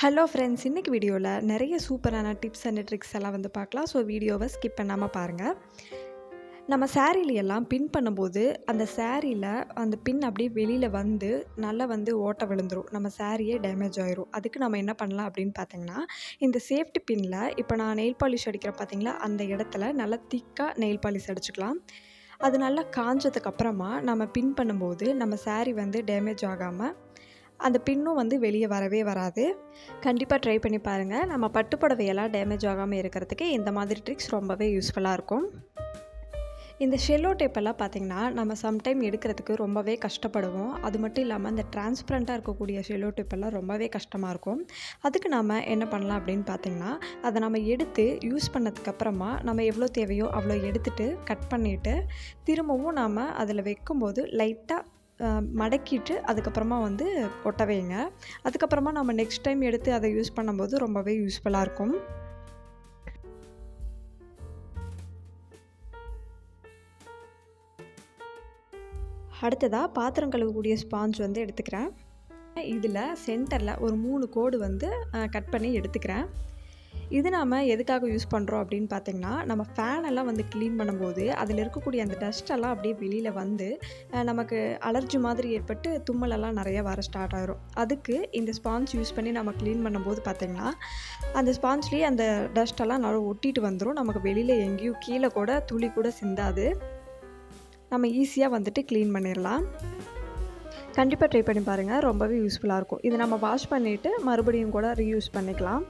Hello friends இன்றைக்கி வீடியோவில் நிறைய சூப்பரான டிப்ஸ் அண்ட் ட்ரிக்ஸ் எல்லாம் வந்து பார்க்கலாம். ஸோ வீடியோவை ஸ்கிப் பண்ணாமல் பாருங்கள் நம்ம சேரீல எல்லாம் பின் பண்ணும்போது அந்த சேரீயில் அந்த பின் அப்படியே வெளியில் வந்து நல்லா வந்து ஓட்டை விழுந்துரும். நம்ம சேரீயே டேமேஜ் ஆயிரும். அதுக்கு நம்ம என்ன பண்ணலாம் அப்படின்னு பார்த்தீங்கன்னா இந்த சேஃப்டி பின்னில் இப்போ நான் நெயில் பாலிஷ் அடிக்கிறேன் பார்த்தீங்களா அந்த இடத்துல நல்லா திக்காக நெயில் பாலிஷ் அடிச்சுக்கலாம். அது நல்லா காஞ்சதுக்கு அப்புறமா நம்ம பின் பண்ணும்போது நம்ம saree வந்து டேமேஜ் ஆகாமல் அந்த பின்னும் வந்து வெளியே வரவே வராது. கண்டிப்பாக ட்ரை பண்ணி பாருங்கள் நம்ம பட்டு புடவையெல்லாம் டேமேஜ் ஆகாமல் இருக்கிறதுக்கு இந்த மாதிரி ட்ரிக்ஸ் ரொம்பவே யூஸ்ஃபுல்லாக இருக்கும். இந்த ஷெல்லோ டேப்பெல்லாம் பார்த்திங்கன்னா நம்ம சம்டைம் எடுக்கிறதுக்கு ரொம்பவே கஷ்டப்படுவோம். அது மட்டும் இல்லாமல் இந்த டிரான்ஸ்பரண்ட்டாக இருக்கக்கூடிய ஷெல்லோ டேப்பெல்லாம் ரொம்பவே கஷ்டமாக இருக்கும். அதுக்கு நாம் என்ன பண்ணலாம் அப்படின்னு பார்த்திங்கன்னா அதை நம்ம எடுத்து யூஸ் பண்ணதுக்கப்புறமா நம்ம எவ்வளோ தேவையோ அவ்வளோ எடுத்துட்டு கட் பண்ணிவிட்டு திரும்பவும் நாம் அதில் வைக்கும்போது லைட்டாக மடக்கிட்டு அதுக்கப்புறமா வந்து ஒட்ட வைங்க. அதுக்கப்புறமா நம்ம நெக்ஸ்ட் டைம் எடுத்து அதை யூஸ் பண்ணும்போது ரொம்பவே யூஸ்ஃபுல்லாக இருக்கும். அடுத்ததாக பாத்திரம் கழுவக்கூடிய ஸ்பாஞ்ச் வந்து எடுத்துக்கிறேன். இதில் சென்டரில் ஒரு மூணு கோடு வந்து கட் பண்ணி எடுத்துக்கிறேன். இது நாம் எதுக்காக யூஸ் பண்ணுறோம் அப்படின்னு பார்த்தீங்கன்னா நம்ம ஃபேனெல்லாம் வந்து க்ளீன் பண்ணும்போது அதில் இருக்கக்கூடிய அந்த டஸ்ட்டெல்லாம் அப்படியே வெளியில் வந்து நமக்கு அலர்ஜி மாதிரி ஏற்பட்டு தும்மலெல்லாம் நிறைய வர ஸ்டார்ட் ஆகிரும் அதுக்கு இந்த ஸ்பாஞ்ச் யூஸ் பண்ணி நம்ம க்ளீன் பண்ணும்போது பார்த்திங்கன்னா அந்த ஸ்பாஞ்ச்லேயே அந்த டஸ்ட்டெல்லாம் நல்லா ஒட்டிட்டு வந்துடும் நமக்கு வெளியில் எங்கேயும் கீழே கூட துளி கூட சிந்தாது. நம்ம ஈஸியாக வந்துட்டு க்ளீன் பண்ணிடலாம் கண்டிப்பாக ட்ரை பண்ணி பாருங்கள் ரொம்பவே யூஸ்ஃபுல்லாக இருக்கும். இது நம்ம வாஷ் பண்ணிவிட்டு மறுபடியும் கூட ரீயூஸ் பண்ணிக்கலாம்.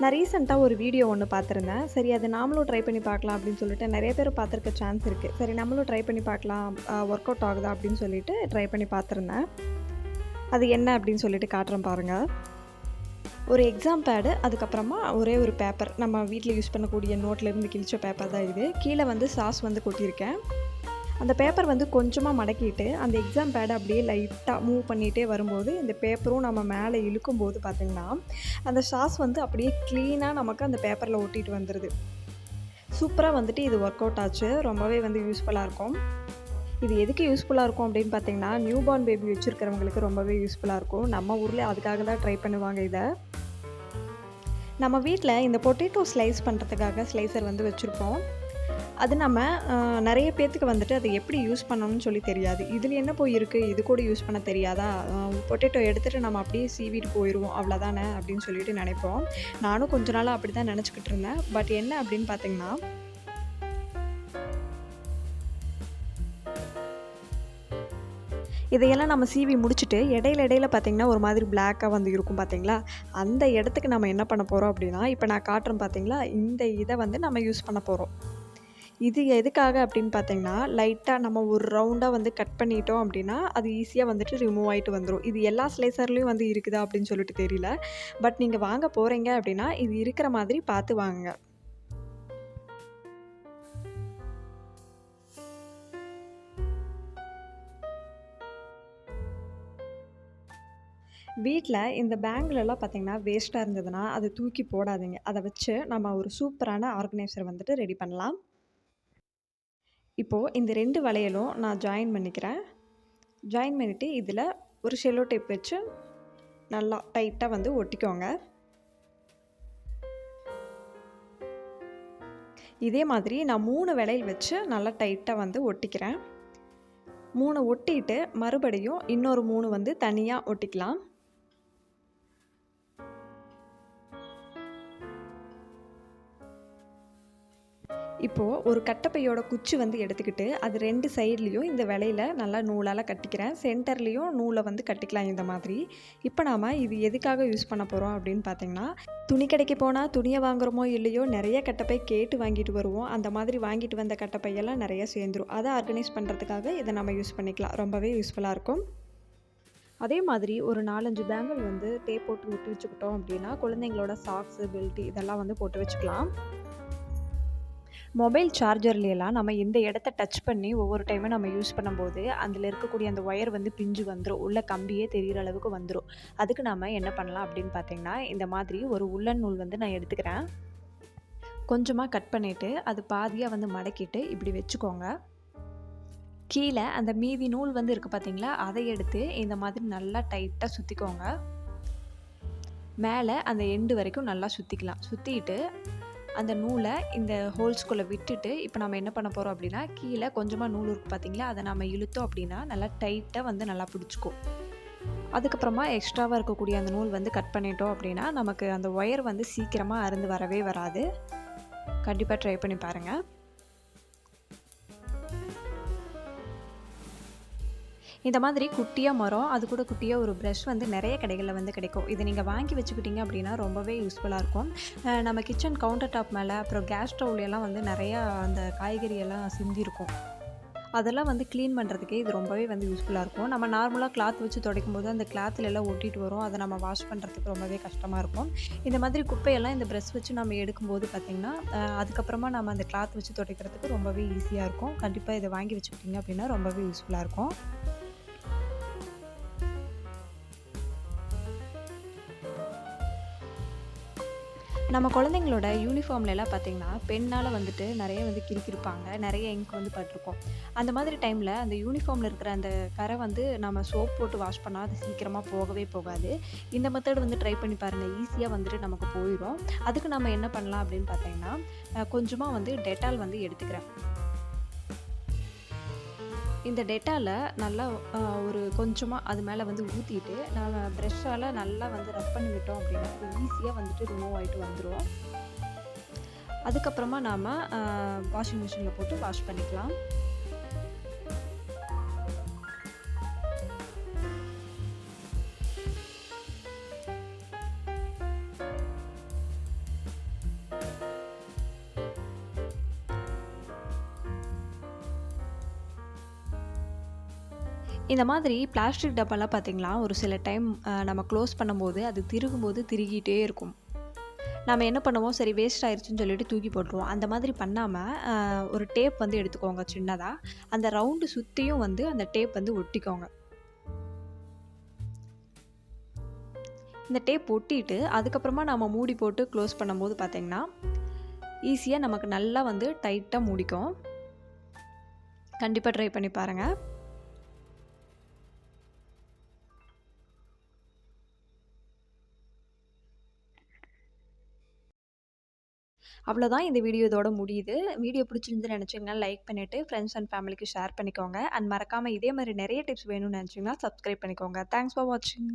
நான் ரீசெண்டாக ஒரு வீடியோ ஒன்று பார்த்துருந்தேன். சரி அது நாமளும் ட்ரை பண்ணி பார்க்கலாம் அப்படின்னு சொல்லிட்டு நிறைய பேர் பார்த்துருக்க சான்ஸ் இருக்குது சரி நம்மளும் ட்ரை பண்ணி பார்க்கலாம். ஒர்க் அவுட் ஆகுதா அப்படின்னு சொல்லிட்டு ட்ரை பண்ணி பார்த்துருந்தேன். அது என்ன அப்படின்னு சொல்லிட்டு காட்டுறேன் பாருங்கள் ஒரு எக்ஸாம் பேடு அதுக்கப்புறமா ஒரே ஒரு பேப்பர் நம்ம வீட்டில் யூஸ் பண்ணக்கூடிய நோட்லேருந்து கிழிச்ச பேப்பர் தான் இது. கீழே வந்து சாஸ் வந்து கொட்டியிருக்கேன். அந்த பேப்பர் வந்து கொஞ்சமாக மடக்கிட்டு அந்த எக்ஸாம் பேடை அப்படியே லைட்டாக மூவ் பண்ணிகிட்டே வரும்போது இந்த பேப்பரும் நம்ம மேலே இழுக்கும் போது பார்த்திங்கன்னா அந்த சாஸ் வந்து அப்படியே க்ளீனாக நமக்கு அந்த பேப்பரில் ஒட்டிட்டு வந்துடுது சூப்பராக வந்துட்டு இது ஒர்க் அவுட் ஆச்சு. ரொம்பவே வந்து யூஸ்ஃபுல்லாக இருக்கும். இது எதுக்கு யூஸ்ஃபுல்லாக இருக்கும் அப்படின்னு பார்த்தீங்கன்னா நியூ பார்ன் பேபி வச்சுருக்கிறவங்களுக்கு ரொம்பவே யூஸ்ஃபுல்லாக இருக்கும். நம்ம ஊரில் அதுக்காக தான் ட்ரை பண்ணுவாங்க இதை. நம்ம வீட்டில் இந்த பொட்டேட்டோ ஸ்லைஸ் பண்ணுறதுக்காக ஸ்லைசர் வந்து வச்சுருப்போம். அது நம்ம நிறைய பேர்த்துக்கு வந்துட்டு அதை எப்படி யூஸ் பண்ணணும்னு சொல்லி தெரியாது. இதில் என்ன போய் இருக்குது இது கூட யூஸ் பண்ண தெரியாதா? பொட்டேட்டோ எடுத்துகிட்டு நம்ம அப்படியே சீவிட்டு போயிடுவோம் அவ்வளோதானே அப்படின்னு சொல்லிட்டு நினைப்போம். நானும் கொஞ்ச நாளாக அப்படி தான் நினச்சிக்கிட்டு இருந்தேன். பட் என்ன அப்படின்னு பார்த்தீங்கன்னா இதையெல்லாம் நம்ம சீவி முடிச்சுட்டு இடையில இடையில பார்த்தீங்கன்னா ஒரு மாதிரி பிளாக்காக வந்து இருக்கும் பார்த்தீங்களா அந்த இடத்துக்கு நம்ம என்ன பண்ண போகிறோம் அப்படின்னா இப்போ நான் காட்டுறேன் பார்த்தீங்களா இந்த இதை வந்து நம்ம யூஸ் பண்ண போகிறோம் இது எதுக்காக அப்படின்னு பார்த்தீங்கன்னா லைட்டாக நம்ம ஒரு ரவுண்டாக வந்து கட் பண்ணிட்டோம் அப்படின்னா அது ஈஸியாக வந்துட்டு ரிமூவ் ஆகிட்டு வந்துடும் இது எல்லா ஸ்லைசர்லேயும் வந்து இருக்குதா அப்படின்னு சொல்லிட்டு தெரியல. பட் நீங்கள் வாங்க போகிறீங்க அப்படின்னா இது இருக்கிற மாதிரி பார்த்து வாங்க வீட்டில் இந்த பேங்குலெல்லாம் பார்த்தீங்கன்னா வேஸ்ட்டாக இருந்ததுன்னா அதை தூக்கி போடாதீங்க. அதை வச்சு நம்ம ஒரு சூப்பரான ஆர்கனைசர் வந்துட்டு ரெடி பண்ணலாம். இப்போது இந்த ரெண்டு வளையலும் நான் ஜாயின் பண்ணிக்கிறேன். ஜாயின் பண்ணிவிட்டு இதில் ஒரு ஷெல்லோ டேப் வச்சு நல்லா டைட்டாக வந்து ஒட்டிக்கோங்க. இதே மாதிரி நான் மூணு வளையல் வச்சு நல்லா டைட்டாக வந்து ஒட்டிக்கிறேன். மூணு ஒட்டிட்டு மறுபடியும் இன்னொரு மூணு வந்து தனியாக ஒட்டிக்கலாம். இப்போது ஒரு கட்டப்பையோட குச்சி வந்து எடுத்துக்கிட்டு அது ரெண்டு சைட்லேயும் இந்த விலையில நல்லா நூலால் கட்டிக்கிறேன். சென்டர்லேயும் நூலை வந்து கட்டிக்கலாம் இந்த மாதிரி. இப்போ நாம் இது எதுக்காக யூஸ் பண்ண போகிறோம் அப்படின்னு பார்த்தீங்கன்னா துணி கடைக்கு போனால் துணியை வாங்குறோமோ இல்லையோ நிறைய கட்டப்பை கேட்டு வாங்கிட்டு வருவோம். அந்த மாதிரி வாங்கிட்டு வந்த கட்டப்பையெல்லாம் நிறைய சேர்ந்துரும். அதை ஆர்கனைஸ் பண்ணுறதுக்காக இதை நம்ம யூஸ் பண்ணிக்கலாம். ரொம்பவே யூஸ்ஃபுல்லாக இருக்கும். அதே மாதிரி ஒரு நாலஞ்சு பேங்கிள் வந்து டேப் போட்டு விட்டு வச்சுக்கிட்டோம் அப்படின்னா குழந்தைங்களோட சாக்ஸு பெல்ட் இதெல்லாம் வந்து போட்டு வச்சுக்கலாம். மொபைல் சார்ஜர்லையெல்லாம் நம்ம இந்த இடத்த டச் பண்ணி ஒவ்வொரு டைமும் நம்ம யூஸ் பண்ணும்போது அதில் இருக்கக்கூடிய அந்த ஒயர் வந்து பிஞ்சு வந்துடும் உள்ள கம்பியே தெரிகிற அளவுக்கு வந்துடும் அதுக்கு நம்ம என்ன பண்ணலாம் அப்படின்னு பார்த்தீங்கன்னா இந்த மாதிரி ஒரு உள்ளன் நூல் வந்து நான் எடுத்துக்கிறேன். கொஞ்சமாக கட் பண்ணிவிட்டு அது பாதியாக வந்து மடக்கிட்டு இப்படி வச்சுக்கோங்க. கீழே அந்த மீதி நூல் வந்து இருக்குது பார்த்தீங்களா அதை எடுத்து இந்த மாதிரி நல்லா டைட்டாக சுற்றிக்கோங்க மேலே அந்த எண்டு வரைக்கும் நல்லா சுற்றிக்கலாம் சுற்றிட்டு அந்த நூலை இந்த ஹோல்ஸ்குள்ளே விட்டுட்டு இப்போ நம்ம என்ன பண்ண போகிறோம் அப்படின்னா கீழே கொஞ்சமாக நூல் இருக்குது பார்த்தீங்களா? அதை நம்ம இழுத்தோம் அப்படின்னா நல்லா டைட்டாக வந்து நல்லா பிடிச்சிக்கும். அதுக்கப்புறமா எக்ஸ்ட்ராவாக இருக்கக்கூடிய அந்த நூல் வந்து கட் பண்ணிட்டோம் அப்படின்னா நமக்கு அந்த ஒயர் வந்து சீக்கிரமாக அருந்து வரவே வராது. கண்டிப்பாக ட்ரை பண்ணி பாருங்கள் இந்த மாதிரி குட்டியாக மரம் அது கூட குட்டியாக ஒரு ப்ரஷ் வந்து நிறைய கடைகளில் வந்து கிடைக்கும். இதை நீங்கள் வாங்கி வச்சுக்கிட்டிங்க அப்படின்னா ரொம்பவே யூஸ்ஃபுல்லாக இருக்கும். நம்ம கிச்சன் கவுண்டர் டாப் மேலே அப்புறம் கேஸ் ஸ்டவ்லையெல்லாம் வந்து நிறையா அந்த காய்கறியெல்லாம் சிந்திருக்கும். அதெல்லாம் வந்து க்ளீன் பண்ணுறதுக்கே இது ரொம்பவே வந்து யூஸ்ஃபுல்லாக இருக்கும். நம்ம நார்மலாக கிளாத் வச்சு துடைக்கும் போது அந்த கிளாத்தில் எல்லாம் ஒட்டிட்டு வரும். அதை நம்ம வாஷ் பண்ணுறதுக்கு ரொம்பவே கஷ்டமாக இருக்கும். இந்த மாதிரி குப்பையெல்லாம் இந்த ப்ரெஷ் வச்சு நம்ம எடுக்கும்போது பார்த்திங்கன்னா அதுக்கப்புறமா நம்ம அந்த கிளாத் வச்சு துடைக்கிறதுக்கு ரொம்பவே ஈஸியாக இருக்கும். கண்டிப்பாக இதை வாங்கி வச்சுக்கிட்டிங்க அப்படின்னா ரொம்பவே யூஸ்ஃபுல்லாக இருக்கும். நம்ம குழந்தைங்களோட யூனிஃபார்ம்லலாம் பார்த்திங்கன்னா பெண்ணால் வந்துட்டு நிறைய வந்து கிறுக்கிருப்பாங்க. நிறைய இங்க் வந்து பட்டிருக்கோம். அந்த மாதிரி டைமில் அந்த யூனிஃபார்மில் இருக்கிற அந்த கரை வந்து நம்ம சோப் போட்டு வாஷ் பண்ணால் அது சீக்கிரமாக போகவே போகாது. இந்த மெத்தட் வந்து ட்ரை பண்ணி பாருங்கள் ஈஸியாக வந்துட்டு நமக்கு போயிடும் அதுக்கு நம்ம என்ன பண்ணலாம் அப்படின்னு பார்த்தீங்கன்னா கொஞ்சமாக வந்து டெட்டால் வந்து எடுத்துக்கிறேன். இந்த டெட்டாலை நல்லா ஒரு கொஞ்சமாக அது மேலே வந்து ஊற்றிட்டு நம்ம ப்ரெஷ்ஷால் நல்லா வந்து ரப் பண்ணி விட்டோம் அப்படின்னா ஈஸியாக வந்துட்டு ரிமூவ் ஆகிட்டு வந்துடும் அதுக்கப்புறமா நாம் வாஷிங் மிஷினில் போட்டு வாஷ் பண்ணிக்கலாம். இந்த மாதிரி பிளாஸ்டிக் டப்பாலாம் பார்த்திங்களா ஒரு சில டைம் நம்ம க்ளோஸ் பண்ணும்போது அது திருகும்போது திருகிட்டே இருக்கும். நம்ம என்ன பண்ணுவோம்? சரி வேஸ்ட் ஆயிடுச்சுன்னு சொல்லிட்டு தூக்கி போட்டுருவோம். அந்த மாதிரி பண்ணாமல் ஒரு டேப் வந்து எடுத்துக்கோங்க சின்னதாக அந்த ரவுண்டு சுற்றியும் வந்து அந்த டேப் வந்து ஒட்டிக்கோங்க. இந்த டேப் ஒட்டிட்டு அதுக்கப்புறமா நம்ம மூடி போட்டு க்ளோஸ் பண்ணும்போது பார்த்திங்கன்னா ஈஸியாக நமக்கு நல்லா வந்து டைட்டாக முடிக்கும். கண்டிப்பாக ட்ரை பண்ணி பாருங்கள் அவ்வளோதான் இந்த வீடியோ இதோட முடியுது. வீடியோ பிடிச்சிருந்து நினச்சிங்கன்னா லைக் பண்ணிவிட்டு ஃப்ரெண்ட்ஸ் அண்ட் ஃபேமிலிக்கு ஷேர் பண்ணிக்கோங்க. அண்ட் மறக்காமல் இதே மாதிரி நிறைய டிப்ஸ் வேணும்னு நினச்சிங்கன்னா சப்ஸ்கிரைப் பண்ணிக்கோங்க. தேங்க்ஸ் ஃபார் வாட்சிங்